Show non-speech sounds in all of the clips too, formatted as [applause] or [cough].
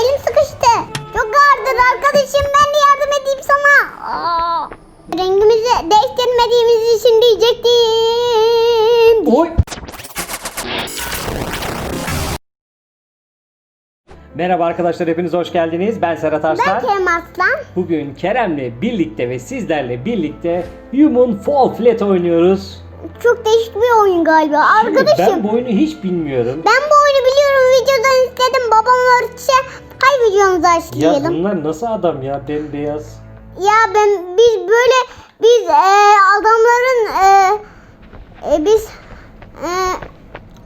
elim sıkıştı. Çok ağırdır arkadaşım ben de yardım edeyim sana. Aa. Rengimizi değiştirmediğimiz için diyecektim. Oy. Merhaba arkadaşlar hepiniz hoş geldiniz. Ben Serhat Ben Arslan. Kerem Aslan. Bugün Kerem'le birlikte ve sizlerle birlikte Human Fall Flat oynuyoruz. Çok değişik bir oyun galiba. Şimdi Arkadaşım ben bu oyunu hiç bilmiyorum. ben bu oyunu biliyorum. Videodan izledim. Babam videomuzu Ya açlayalım. bunlar nasıl adam ya bembeyaz. Ya ben biz böyle biz e, adamların e, e, biz e,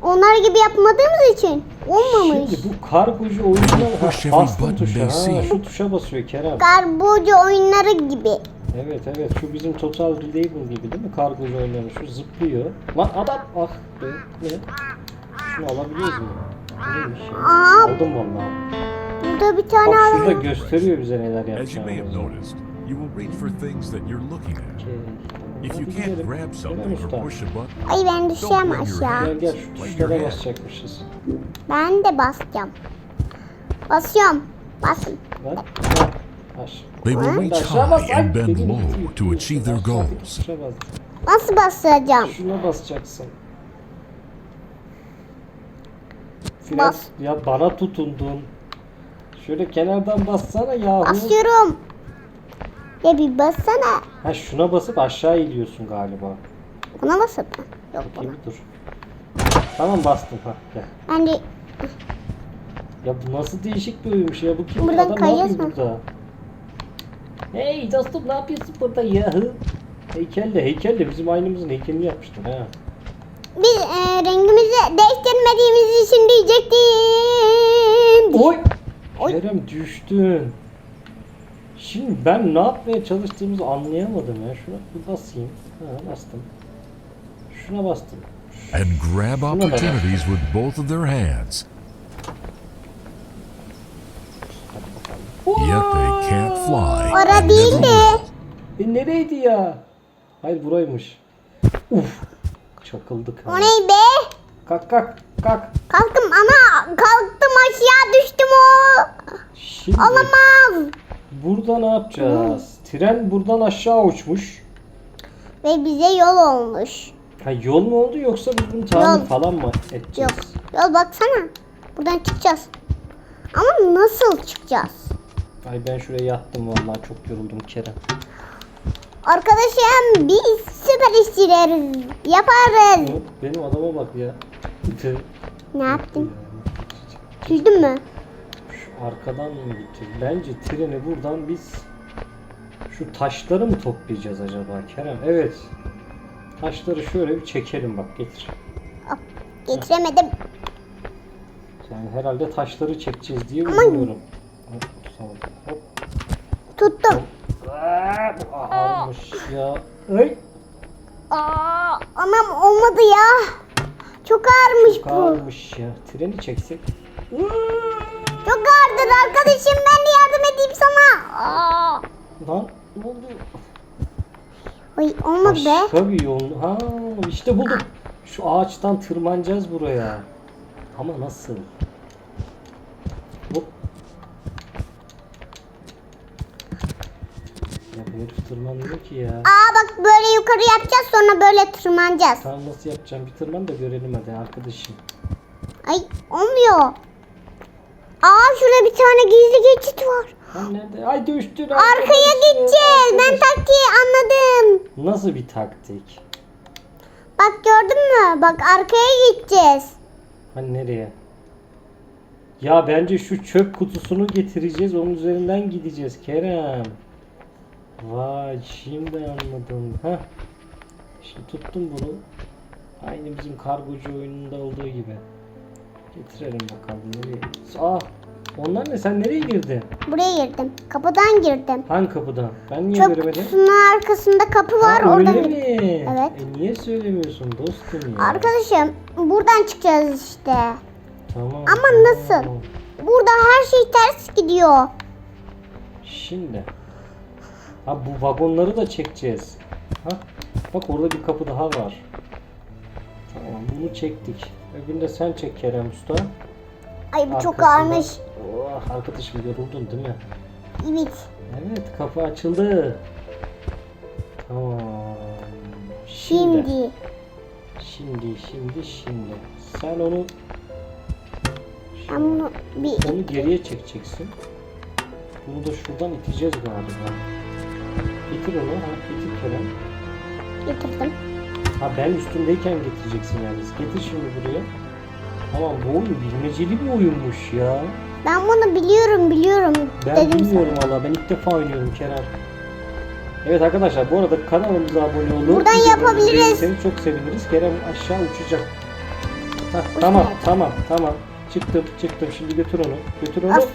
onlar gibi yapmadığımız için olmamış. Şimdi bu kargocu oyunlar ha, Push every bastım button tuşa. they Ha, see. şu tuşa basıyor Kerem. Karbocu oyunları gibi. Evet evet şu bizim Total Reliable gibi değil mi kargocu oyunları şu zıplıyor. Lan adam ah be ne? Şunu alabiliyoruz mu? Neymiş ya? Aa. Aldım vallahi. Burada bir tane Bak şurada gösteriyor bize neler As you may have yapacağımızı. noticed, you will reach for things that you're looking at. Okey. If you can't grab something or push a button, Ay ben düşeceğim aşağı. Gel gel şu tuşlara basacakmışız. Ben de basacağım. Basıyorum. Basın. Aş. they will reach high and bend low to achieve their Aşağıdaki goals. tuşa bas. Nasıl basacağım? Şuna basacaksın. Fren, Bas. ya bana tutundun. Şöyle kenardan bassana yahu. Basıyorum. Ya bir bassana. Ha şuna basıp aşağı iniyorsun galiba. Buna basıp. Yok buna. Bakayım dur. Tamam bastım ha gel. De Ya bu nasıl değişik bir oyunmuş ya bu kim Buradan adam ne yapıyor burada? Hey dostum ne yapıyorsun burada yahu? Heykelle heykelle bizim aynımızın heykelini yapmıştın ha. biz e, rengimizi değiştirmediğimiz için diyecektim. Kerem düştün. Şimdi ben ne yapmaya çalıştığımızı anlayamadım ya. Şuna bir basayım. Ha bastım. Şuna bastım. And grab opportunities with both of their hands. Yet they can't fly. Ora değil de. E nereydi ya? Hayır buraymış. Uf. Çakıldık. O ne be? Kalk kalk kalk. Kalktım ana kalktım aşağı düştüm o. Şimdi Olamaz. Burada ne yapacağız? Tren buradan aşağı uçmuş. Ve bize yol olmuş. Ha yol mu oldu yoksa biz bunu tamir Yol. falan mı edeceğiz? Yok. Yol baksana. Buradan çıkacağız. Ama nasıl çıkacağız? Ay ben şuraya yattım vallahi çok yoruldum Kerem. Arkadaşım biz süper işçileriz. Yaparız. Benim adama bak ya. Ne yaptın? Güldün mü? Arkadan mı gitti? Bence treni buradan biz şu taşları mı toplayacağız acaba Kerem? Evet. Taşları şöyle bir çekelim bak getir. Hop, Getiremedim. Yani herhalde taşları çekeceğiz diye Aman. umuyorum. Hop. Tuttum. Aa, bu ağırmış ya. Ay. Aa, anam olmadı ya. Çok ağırmış bu. Ağırmış ya. Treni çeksek. Çok ağırdır arkadaşım ben de yardım edeyim sana. Aa. Lan ne oldu? Ay olmadı be. Başka bir yol. Ha işte buldum. Şu ağaçtan tırmanacağız buraya. Ama nasıl? Hop. Ya bu herif tırmanmıyor ki ya. Aa bak böyle yukarı yapacağız sonra böyle tırmanacağız. Tamam nasıl yapacağım? Bir tırman da görelim hadi arkadaşım. Ay olmuyor. Aa şurada bir tane gizli geçit var. Lan nerede? Ay düştün Arkaya gideceğiz. Ben taktiği anladım. Nasıl bir taktik? Bak gördün mü? Bak arkaya gideceğiz. Hani nereye? Ya bence şu çöp kutusunu getireceğiz. Onun üzerinden gideceğiz Kerem. Vay şimdi anladım. Ha. Şimdi tuttum bunu. Aynı bizim kargocu oyununda olduğu gibi. Getirelim bakalım nereye? Ah! Onlar ne? Sen nereye girdin? Buraya girdim. Kapıdan girdim. Hangi kapıdan? Ben niye Çöp göremedim? kutusunun arkasında kapı var. Ha, oradan öyle mi? Evet. E niye söylemiyorsun dostum ya? Arkadaşım buradan çıkacağız işte. Tamam. Ama tamam. nasıl? Burada her şey ters gidiyor. Şimdi. Ha bu vagonları da çekeceğiz. Ha? Bak orada bir kapı daha var. Tamam bunu çektik. Öbürünü de sen çek Kerem Usta. Ay bu çok Arkasından- ağırmış. Oh, arkadaşım yoruldun değil mi? Evet. Evet kapı açıldı. Tamam. Şimdi. Şimdi. Şimdi şimdi şimdi. Sen onu Ben bunu bir onu geriye çekeceksin. Bunu da şuradan iteceğiz galiba. Getir onu. Ha, getir Kerem. getirdim. Ha ben üstündeyken getireceksin yalnız. Getir şimdi buraya. Tamam bu oyun bilmeceli bir oyunmuş ya. Ben bunu biliyorum biliyorum Ben dedim bilmiyorum valla. Ben ilk defa oynuyorum Kerem. Evet arkadaşlar bu arada kanalımıza abone olun. Buradan Videolarımızı yapabiliriz. çok seviniriz. Kerem aşağı uçacak. Hah, tamam tamam tamam. Çıktım çıktım şimdi götür onu. Götür onu. Of.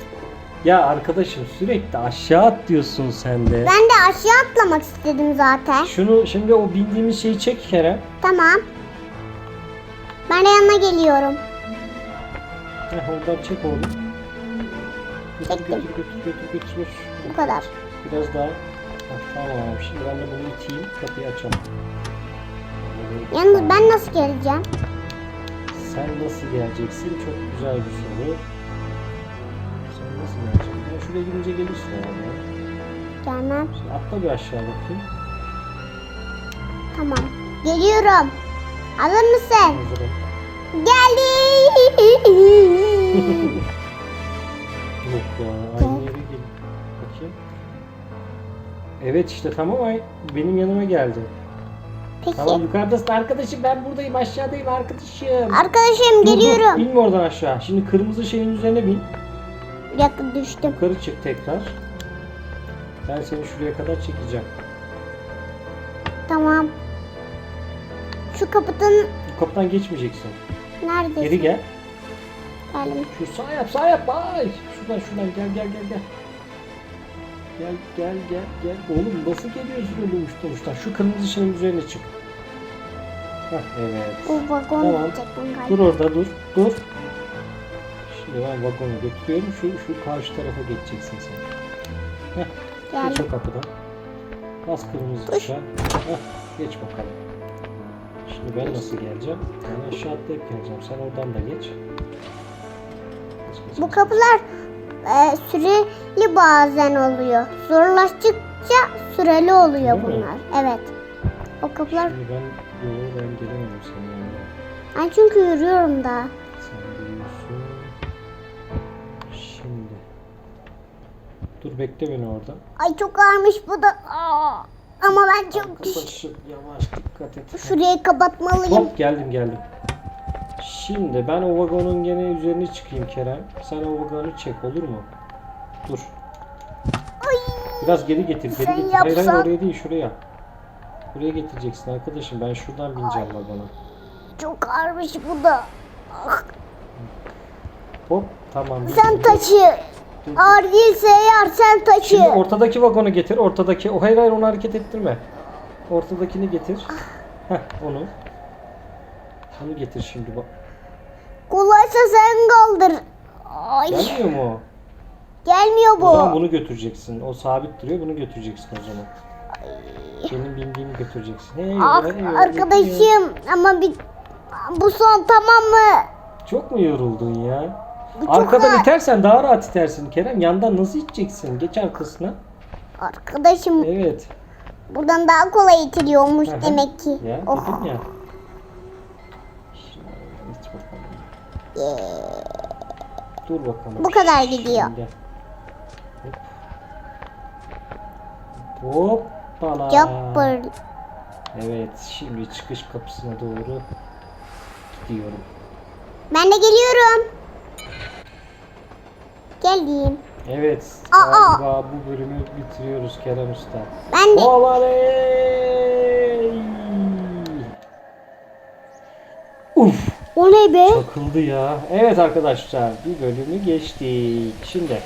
Ya arkadaşım sürekli aşağı atlıyorsun sen de. Ben de aşağı atlamak istedim zaten. Şunu şimdi o bindiğimiz şeyi çek Kerem. Tamam. Ben de yanına geliyorum. Heh, oradan çek oğlum. Götür Çektim. götür götür götür götür. Bu kadar. Biraz daha. Heh, tamam şimdi ben de bunu iteyim kapıyı açalım. Yalnız ben nasıl geleceğim? Sen nasıl geleceksin? Çok güzel bir soru. Sen nasıl geleceksin? Ya şuraya girince gelirsin yani. Gelmem. Şimdi atla bir aşağı bakayım. Tamam. Geliyorum. Hazır mısın? Hazırım. Geldim. Yok ya aynı yere gel. Bakayım. Evet işte tamam ay benim yanıma geldi. Peki. Tamam yukarıdasın arkadaşım ben buradayım aşağıdayım arkadaşım. Arkadaşım Dur, dur, geliyorum. Binme oradan aşağı. Şimdi kırmızı şeyin üzerine bin. Dakika düştüm. Yukarı çık tekrar. Ben seni şuraya kadar çekeceğim. Tamam. Şu kapının Bu kapıdan geçmeyeceksin. neredesin? Geri gel. Geldim. Şu sağ yap sağ yap. Ay. Şuradan şuradan gel gel gel gel. Gel gel gel gel. Oğlum nasıl geliyorsun öyle uçtan uçtan? Şu kırmızı şeyin üzerine çık. Hah evet. Bu vagon Tamam. galiba. Dur orada dur. Dur. Şimdi ben vagonu götürüyorum. Şu şu karşı tarafa geçeceksin sen. Heh. Geç o kapıdan. Bas kırmızı tuşa. Heh. Geç bakalım. Şimdi ben nasıl geleceğim? Ben aşağı atlayıp geleceğim. Sen oradan da geç. Bu kapılar e, süreli bazen oluyor. Zorlaştıkça süreli oluyor Değil mi? bunlar. Evet. O kapılar Şimdi ben yolu ben gelemedim senin yanına. ben çünkü yürüyorum da. Sen biliyorsun. Şimdi. Dur bekle beni orada. Ay çok ağırmış bu da. Aa, ama ben çok düş. Arkadaşım yavaş dikkat et. Şurayı kapatmalıyım. Hop geldim geldim. Şimdi ben o vagonun gene üzerine çıkayım Kerem. Sen o vagonu çek olur mu? Dur. Ay. Biraz geri getir. Geri Sen getir. Hayır hayır yapsan- oraya değil şuraya. Buraya getireceksin arkadaşım. Ben şuradan bineceğim vagona. Çok ağırmış bu da. Ah, Hop tamam. sen bindim. taşı. Ağır değilse eğer sen taşı. Şimdi ortadaki vagonu getir. Ortadaki. O hayır hayır onu hareket ettirme. Ortadakini getir. Heh onu. Onu getir şimdi bak. Kolaysa sen kaldır. Ay. Gelmiyor mu? Gelmiyor O zaman bu. bunu götüreceksin. O sabit duruyor. Bunu götüreceksin o zaman. Benim bindiğimi götüreceksin. Hey, Ah hey, hey, hey. arkadaşım ama bir bu son tamam mı? Çok mu yoruldun ya? Bu Arkadan ağır. itersen daha rahat itersin Kerem. Yandan nasıl iteceksin? Geç arkasına. Arkadaşım Evet. buradan daha kolay itiliyormuş demek ki. Ya Oh. ya. Bakalım. Dur bakalım. Bu kadar gidiyor. Hop. Hoppala. Jumper. Evet. Şimdi çıkış kapısına doğru gidiyorum. Ben de geliyorum. Geldim. Evet. Aa! Galiba bu bölümü bitiriyoruz Kerem Usta. Ben de Oley! Uf! O ne be? Takıldı ya. Evet arkadaşlar bir bölümü geçtik. Şimdi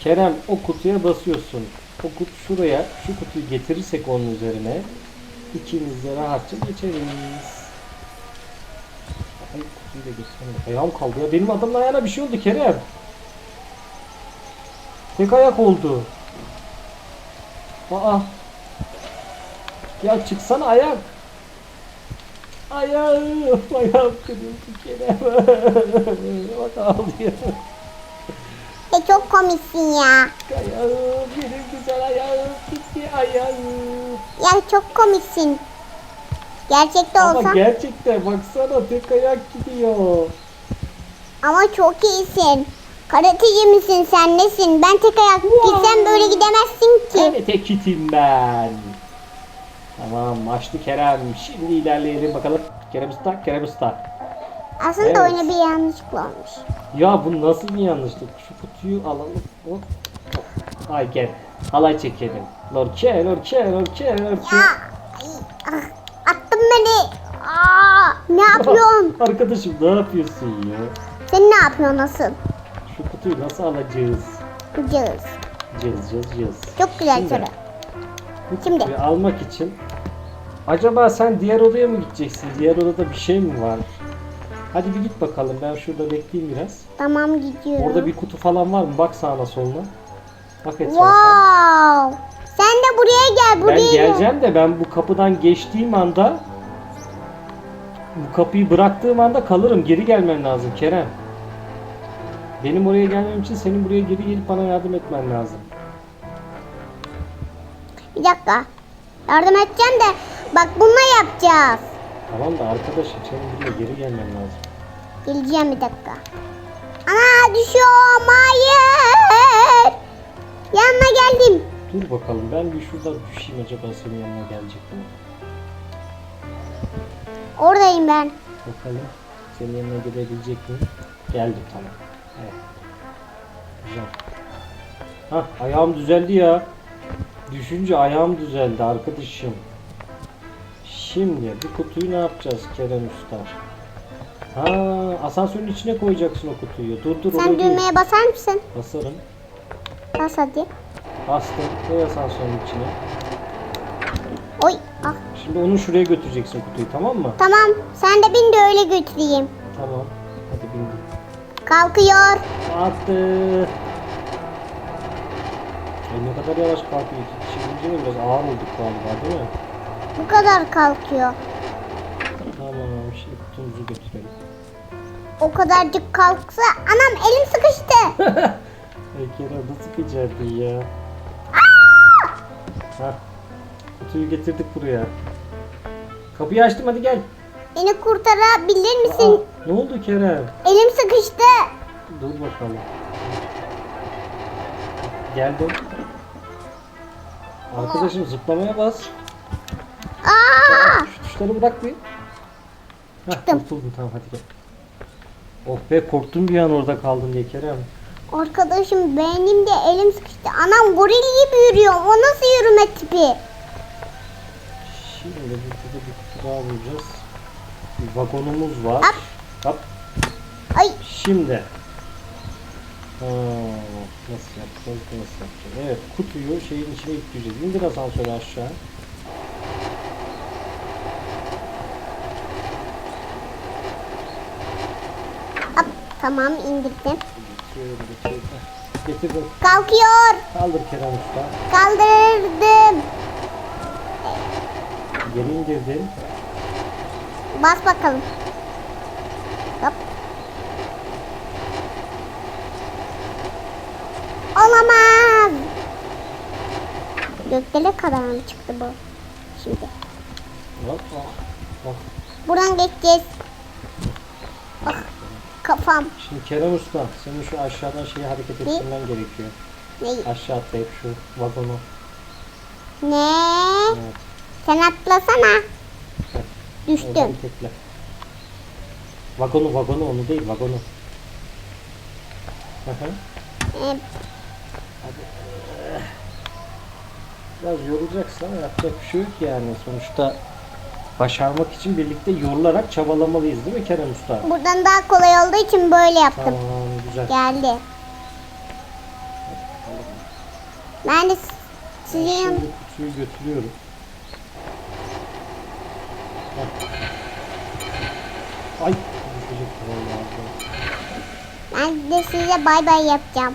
Kerem o kutuya basıyorsun. O kutu şuraya şu kutuyu getirirsek onun üzerine ikimiz de rahatça geçeriz. Ay kutuyu da göstereyim. Ayağım kaldı ya. Benim adamın ayağına bir şey oldu Kerem. Tek ayak oldu. Aa. Ya çıksana ayak. Ayağım, ayağım kırıldı Kerem. [laughs] Bak ağlıyor. E çok komiksin ya. Ayağım, benim güzel ayağım gitti ayağım. Ya çok komiksin. Gerçekte Ama olsa gerçekten baksana tek ayak gidiyor. ama çok iyisin. Karateci misin sen nesin? Ben tek ayak gitsem böyle gidemezsin ki. Evet ekitim ben. Tamam açtı Kerem. Şimdi ilerleyelim bakalım. Kerem Usta, Kerem Usta. Aslında Evet. oyuna bir yanlışlık olmuş. Ya bu nasıl bir yanlışlık? Şu kutuyu alalım. Hop. Ay gel. Halay çekelim. Lorke, lorke, lorke, lorke. Ya ay, ah, attın beni. Aa, ne [laughs] yapıyorsun? Arkadaşım ne yapıyorsun ya? Sen ne yapıyorsun nasıl? Şu kutuyu nasıl alacağız? Cız. Cız cız cız. Çok güzel Şimdi, soru. Şimdi. kutuyu almak için acaba sen diğer odaya mı gideceksin? Diğer odada bir şey mi var? Hadi bir git bakalım. Ben şurada bekleyeyim biraz. Tamam gidiyorum. Orada bir kutu falan var mı? Bak sağına soluna. Bak etrafa. Wow. Sen de buraya gel. Ben Buraya gel. geleceğim de ben bu kapıdan geçtiğim anda bu kapıyı bıraktığım anda kalırım. Geri gelmen lazım Kerem. Benim oraya gelmem için senin buraya geri gelip bana yardım etmen lazım. Bir dakika. Yardım edeceğim de bak bununla yapacağız. Tamam da arkadaşım senin buraya geri gelmen lazım. Geleceğim bir dakika. Ana düşüyorum. Hayır. Yanına geldim. Dur bakalım ben bir şurada düşeyim acaba senin yanına gelecek mi? Oradayım ben. Bakalım senin yanına gelebilecek mi? Geldim tamam. Evet. Güzel. Hah ayağım düzeldi ya. Düşünce ayağım düzeldi arkadaşım. Şimdi bu kutuyu ne yapacağız Kerem Usta? Ha asansörün içine koyacaksın o kutuyu. Dur dur Sen oraya değil. düğmeye basar mısın? Basarım. Bas hadi. Bastım. Koy asansörün içine. Oy. Ah. Şimdi onu şuraya götüreceksin kutuyu tamam mı? Tamam. Sen de bin de öyle götüreyim. Tamam. Hadi bindim. Kalkıyor. Attı. Ne kadar yavaş kalkıyor. Bince de biraz ağır olduk galiba değil mi? Bu kadar kalkıyor. Tamam şimdi kutumuzu götürelim. O kadarcık kalksa. Anam elim sıkıştı. [laughs] Kerem nasıl becerdin ya? Hah. Kutuyu getirdik buraya. Kapıyı açtım hadi gel. Beni kurtarabilir Aa, misin? ne oldu Kerem? Elim sıkıştı. Dur bakalım. Geldim. Arkadaşım zıplamaya bas. Aa! Şu tuşları bırak bir. Heh, Çıktım. kurtuldum tamam hadi gel. Oh be korktum bir an orada kaldım diye Kerem. Arkadaşım benim de elim sıkıştı. Anam goril gibi yürüyor. O nasıl yürüme tipi? Şimdi burada da bir kutu daha bulacağız. Bir vagonumuz var. Hop. Hop. Ay Şimdi. Ha, nasıl yapacağız? Nasıl yapacağız? Evet kutuyu şeyin içine yükleyeceğiz. İndir asansörü aşağı. hop. Tamam indirdim. Getiriyorum. Heh, Getirdim. Kalkıyor. Kaldır Kerem Usta. Kaldırdım. Geri indirdim. Bas bakalım. Hop. Olamaz. Gökdele kadar mı çıktı bu? Şimdi. Buradan geçeceğiz. Ah, kafam. Şimdi Kerem Usta senin şu aşağıdan şeyi hareket ettirmen gerekiyor. Ne? Aşağı atlayıp şu vagonu. Ne? Evet. Sen atlasana. Düştüm. Vagonu vagonu onu değil vagonu. Hı hı. Ee, Biraz yorulacaksın ama yapacak bir şey yok yani. Sonuçta başarmak için birlikte yorularak çabalamalıyız değil mi Kerem Usta? buradan daha kolay olduğu için böyle yaptım. Tamam güzel. Geldi. Ben de Ben sizin Şimdi kutuyu götürüyorum. Heh. Ay vallahi. ben de size bay bay yapacağım.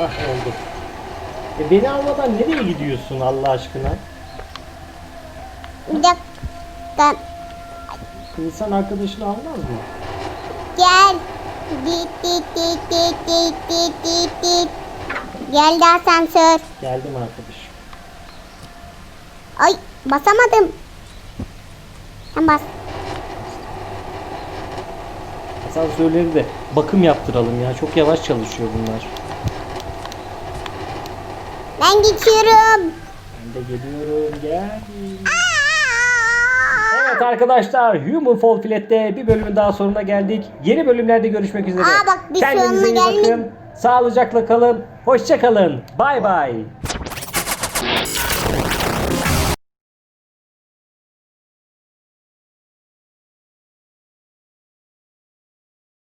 Hah oldu. E beni almadan nereye gidiyorsun Allah aşkına? Bir dakika. İnsan arkadaşını almaz mı? Gel. Dit dit dit dit dit dit dit dit. Geldi asansör. Geldim arkadaşım. Ay basamadım. Sen bas. Asansörleri de bakım yaptıralım ya. Çok yavaş çalışıyor bunlar. Ben geçiyorum. Ben de geliyorum. Gel. Evet arkadaşlar Human Fall Flat'te bir bölümün daha sonuna geldik. Yeni bölümlerde görüşmek üzere. Aa, bak, biz Kendinize iyi bakın. Sağlıcakla kalın. Hoşça kalın. Bay bay.